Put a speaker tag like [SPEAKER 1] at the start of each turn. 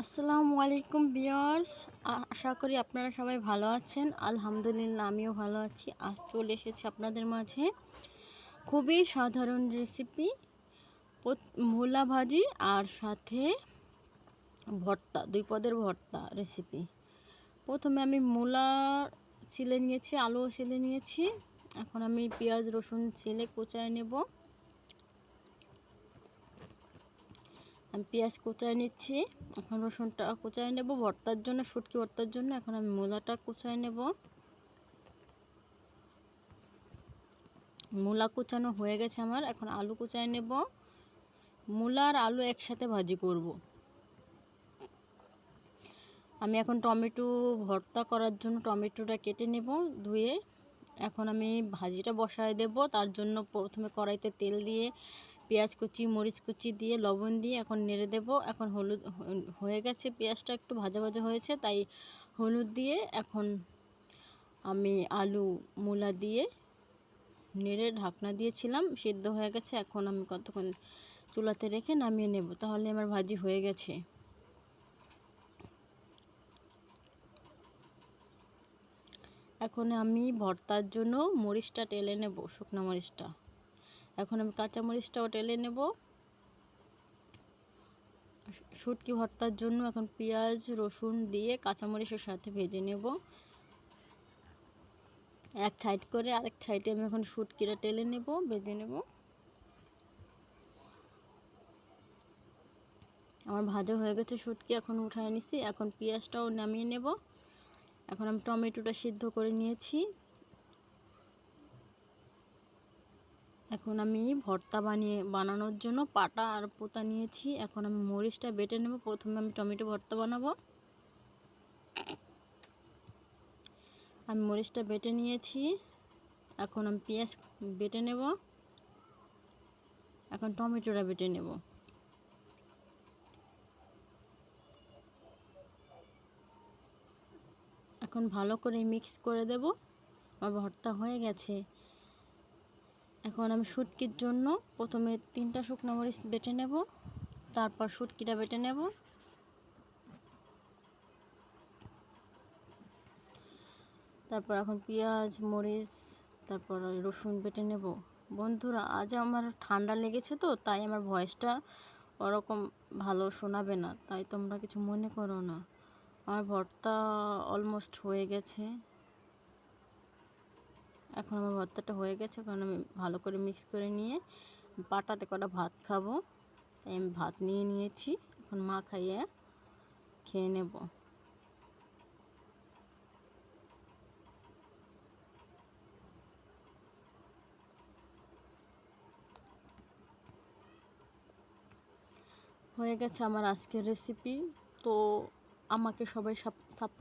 [SPEAKER 1] আসসালামু আলাইকুম বিয়ার্স আশা করি আপনারা সবাই ভালো আছেন। আলহামদুলিল্লাহ, আমিও ভালো আছি। আজ চলে এসেছি আপনাদের মাঝে খুবই সাধারণ রেসিপি মূলা ভাজি আর সাথে ভর্তা, দুই পদের ভর্তা রেসিপি প্রথমে আমি মূলা ছিলে নিয়েছি, আলুও ছিলে নিয়েছি। এখন আমি পেঁয়াজ, রসুন ছিলে কুচায় নেব। আমি পেঁয়াজ কুচায় নিচ্ছি। এখন রসুনটা কুচায় নেব। ভর্তার জন্য, শুটকি ভর্তার জন্য এখন আমি মূলাটা কুচায় নেব। মূলা কুচানো হয়ে গেছে আমার। এখন আলু কুচায় নেব। মূলা আর আলু একসাথে ভাজি করব। আমি এখন টমেটো ভর্তা করার জন্য টমেটোটা কেটে নেব ধুয়ে। এখন আমি ভাজিটা বসায় দেব। তার জন্য প্রথমে কড়াইতে তেল দিয়ে পেঁয়াজ কুচি, মরিচ কুচি দিয়ে লবণ দিয়ে এখন নেড়ে দেব। এখন হলুদ হয়ে গেছে, পেঁয়াজটা একটু ভাজা ভাজা হয়েছে, তাই হলুদ দিয়ে এখন আমি আলু মূলা দিয়ে নেড়ে ঢাকনা দিয়েছিলাম, সিদ্ধ হয়ে গেছে। এখন আমি কতক্ষণ চুলাতে রেখে নামিয়ে নেব, তাহলে আমার ভাজি হয়ে গেছে। এখন আমি ভর্তার জন্য মরিচটা টেলে নেব, শুকনো মরিচটা। এখন আমি কাঁচা মরিচটাও টেলে নেব। শুটকি ভর্তার জন্য এখন পেঁয়াজ, রসুন দিয়ে কাঁচামরিচের সাথে ভেজে নেব। এক সাইড করে আরেক সাইডে আমি এখন শুটকিটা টেলে নেব ভেজে নেব। আমার ভাজা হয়ে গেছে, শুটকি এখন উঠায় নিছি। এখন পেঁয়াজটাও নামিয়ে নেব। এখন আমি টমেটোটা সিদ্ধ করে নিয়েছি। এখন আমি ভর্তা বানিয়ে, বানানোর জন্য পাটা আর পোতা নিয়েছি। এখন আমি মরিচটা বেটে নেব। প্রথমে আমি টমেটো ভর্তা বানাবো। আমি মরিচটা বেটে নিয়েছি। এখন আমি পেঁয়াজ বেটে নেব। এখন টমেটোটা বেটে নেব। এখন ভালো করে মিক্স করে দেব। আমার ভর্তা হয়ে গেছে। এখন আমি শুটকির জন্য প্রথমে তিনটা শুকনো মরিচ বেটে নেব, তারপর শুটকিটা বেটে নেব। তারপর এখন পেঁয়াজ, মরিচ, তারপর রসুন বেটে নেব। বন্ধুরা, আজ আমার ঠান্ডা লেগেছে তো, তাই আমার ভয়েসটা ওরকম ভালো শোনাবে না, তাই তোমরা কিছু মনে করো না। আমার ভর্তা অলমোস্ট হয়ে গেছে। এখন আমার ভর্তাটা হয়ে গেছে কারণ আমি ভালো করে মিক্স করে নিয়ে পাটাতে কটা ভাত খাব। তাই আমি ভাত নিয়ে নিয়েছি, এখন মা খাইয়ে খেয়ে নেব। হয়ে গেছে আমার আজকের রেসিপি তো আমাকে সবাই সাপ